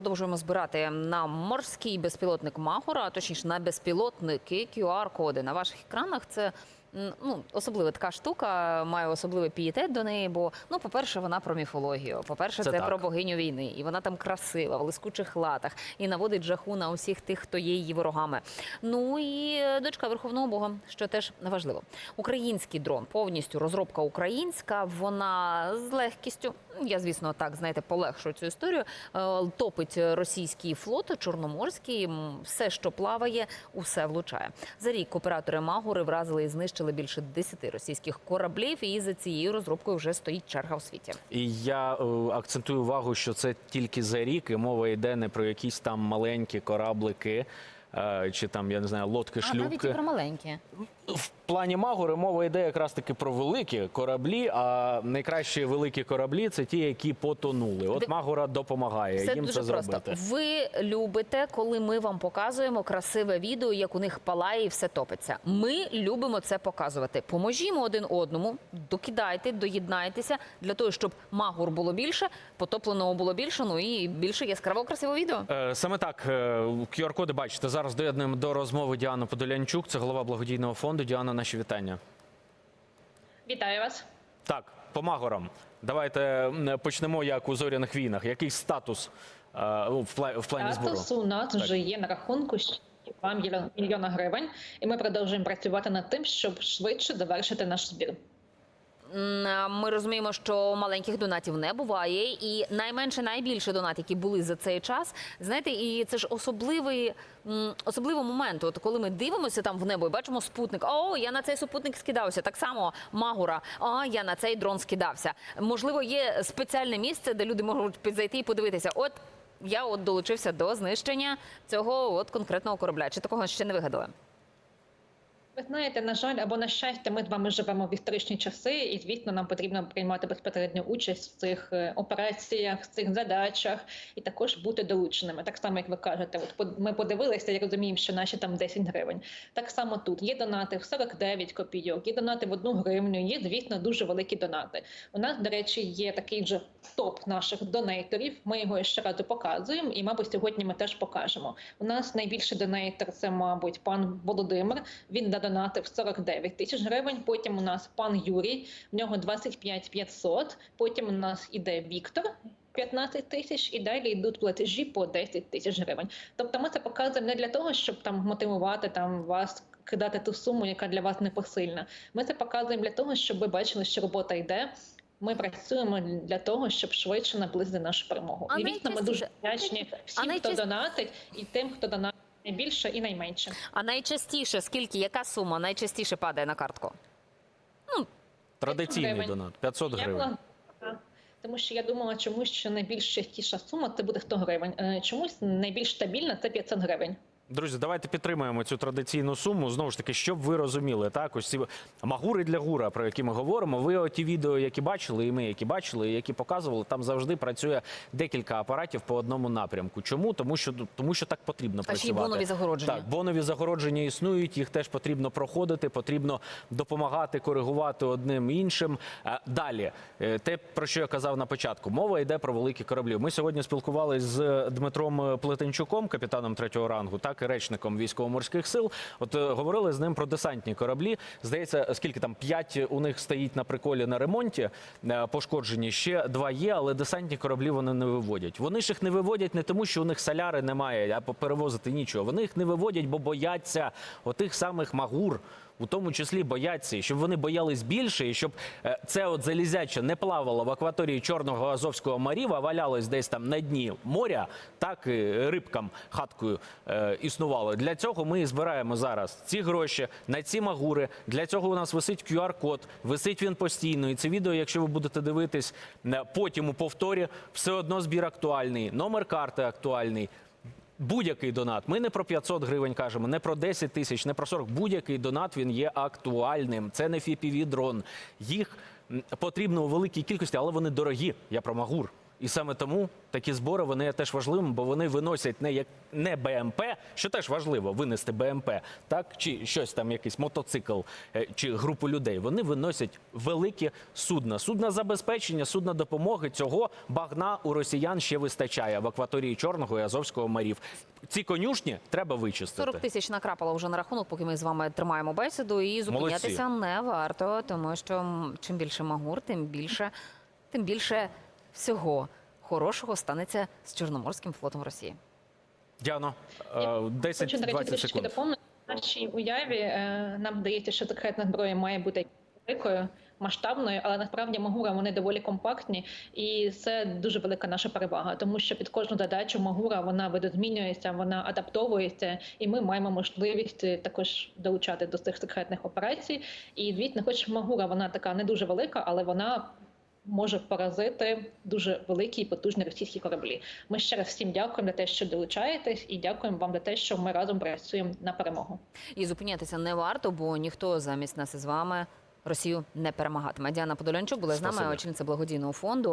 Продовжуємо збирати на морський безпілотник Магура, а точніше на безпілотники QR-коди. На ваших екранах це ну, особлива така штука, має особливий пієтет до неї, бо, ну, по-перше, вона про міфологію. По-перше, Це це, про богиню війни. І вона там красива, в лискучих латах, і наводить жаху на усіх тих, хто є її ворогами. Ну і е, дочка Верховного Бога, що теж важливо. Український дрон, повністю розробка українська, вона з легкістю, я, звісно, так, знаєте, полегшую цю історію, е, топить російський флот, чорноморський, все, що плаває, усе влучає. За рік оператори Магури вразили і знищили більше 10 російських кораблів, і за цією розробкою вже стоїть черга у світі. І я е, акцентую увагу, що це тільки за рік, і мова йде не про якісь там маленькі кораблики. е, Чи там я не знаю, лодки, А навіть і про маленькі. В плані Магури мова йде якраз таки про великі кораблі. А найкращі великі кораблі це ті, які потонули. От Де- Магура допомагає Все їм дуже це просто. зробити. Ви любите, коли ми вам показуємо красиве відео, як у них палає і все топиться. Ми любимо це показувати. Поможімо один одному, докидайте, доєднайтеся для того, щоб магур було більше, потопленого було більше. Ну і більше яскраво красивого відео. Е, Саме так е, QR-коди бачите. Зараз доєднуємо до розмови Діану Подолянчук. Це голова благодійного фонду. Діана, наші вітання. Вітаю вас. Так, по Магорам. Давайте почнемо як у зоряних війнах. Який статус е, в пла- в плані збору? Статус у нас Так. вже є на рахунку ще 2 мільйон- мільйона гривень, і ми продовжуємо працювати над тим, щоб швидше завершити наш збір. Ми розуміємо, що маленьких донатів не буває, і найменше найбільше донат, які були за цей час. Знаєте, і це ж особливий особливий момент. От коли ми дивимося там в небо і бачимо спутник. О, я на цей супутник скидався. Так само Магура. А я на цей дрон скидався. Можливо, є спеціальне місце, де люди можуть зайти і подивитися. От я от долучився до знищення цього от конкретного корабля. Чи такого ще не вигадали? Ви знаєте, на жаль, або на щастя, ми з вами живемо в історичні часи, і звісно, нам потрібно приймати безпосередню участь в цих е, операціях, в цих задачах, і також бути долученими. Так само, як ви кажете, от ми подивилися і розуміємо, що наші там 10 гривень. Так само тут є донати в 49 копійок, є донати в 1 гривню. Є, звісно, дуже великі донати. У нас, до речі, є такий вже топ наших донейторів. Ми його ще разу показуємо, і, мабуть, сьогодні ми теж покажемо. У нас найбільший донейтер це, мабуть, пан Володимир. Він донатив 49 тисяч гривень. Потім у нас пан Юрій, в нього 25 500. Потім у нас іде Віктор. 15 тисяч і далі йдуть платежі по 10 тисяч гривень. Тобто ми це показуємо не для того, щоб там мотивувати там вас кидати ту суму, яка для вас непосильна. Ми це показуємо для того, щоб ви бачили, що робота йде. Ми працюємо для того, щоб швидше наблизити нашу перемогу. А і дійсно, ми дуже вдячні всім, хто донатить, і тим, хто донатить найбільше і найменше. А найчастіше скільки, яка сума найчастіше падає на картку? Традиційний гривень. донат 500 Я гривень. була- Тому що я думала, чомусь що найбільш частіша сума це буде 100 гривень. Е, Чомусь найбільш стабільна це 500 гривень. Друзі, давайте підтримаємо цю традиційну суму. Знову ж таки, щоб ви розуміли, так ось ці магури для гура, про які ми говоримо. Ви ті відео, які бачили, і ми які бачили, і які показували, там завжди працює декілька апаратів по одному напрямку. Чому? Тому що тому що так потрібно А ще й працювати. бонові загородження. Так, бонові загородження існують, їх теж потрібно проходити, потрібно допомагати, коригувати одним іншим. Е, Далі, е, те, про що я казав на початку, мова йде про великі кораблі. Ми сьогодні спілкувалися з Дмитром Плетенчуком, капітаном третього рангу, так речником військово-морських сил. От е, говорили з ним про десантні кораблі. Здається, скільки там п'ять у них стоїть на приколі на ремонті, е, пошкоджені. Ще два є, але десантні кораблі вони не виводять. Вони ж їх не виводять не тому, що у них соляри немає, а перевозити нічого. Вони їх не виводять, бо бояться отих самих магур. У тому числі бояться, і щоб вони боялись більше, і щоб е, це от залізяче не плавало в акваторії Чорного Азовського морів, валялось десь там на дні моря, так і рибкам хаткою е, існувало. Для цього ми і збираємо зараз ці гроші на ці магури. Для цього у нас висить QR-код, висить він постійно. І це відео, якщо ви будете дивитись е, потім у повторі, все одно збір актуальний, номер карти актуальний. Будь-який донат. Ми не про 500 гривень кажемо, не про 10 тисяч, не про 40. Будь-який донат він є актуальним. Це не fpv дрон. Їх потрібно у великій кількості, але вони дорогі. Я про магур. І саме тому такі збори вони є теж важливими, бо вони виносять не як не БМП, що теж важливо винести БМП, так чи щось там, якийсь мотоцикл е, чи групу людей. Вони виносять великі судна. Судна забезпечення, судна допомоги. Цього багна у росіян ще вистачає в акваторії Чорного і Азовського морів. Ці конюшні треба вичистити. 40 тисяч накрапало вже на рахунок, поки ми з вами тримаємо бесіду. І зупинятися не варто, тому що чим більше магур, тим більше, тим більше всього хорошого станеться з Чорноморським флотом Росії. Діано, Я е, Хочу, до 10-20 секунд. доповнити. В нашій уяві е, нам здається, що секретна зброя має бути великою, масштабною, але насправді Магура вони доволі компактні, і це дуже велика наша перевага, тому що під кожну задачу Магура вона видозмінюється, вона адаптовується, і ми маємо можливість е, також долучати до цих секретних операцій. І звітно, хоч Магура вона така не дуже велика, але вона. Може поразити дуже великі і потужні російські кораблі. Ми ще раз всім дякуємо за те, що долучаєтесь, і дякуємо вам за те, що ми разом працюємо на перемогу. І зупинятися не варто, бо ніхто замість нас із вами Росію не перемагатиме. Діана Подолянчук була з нами, очільниця благодійного фонду.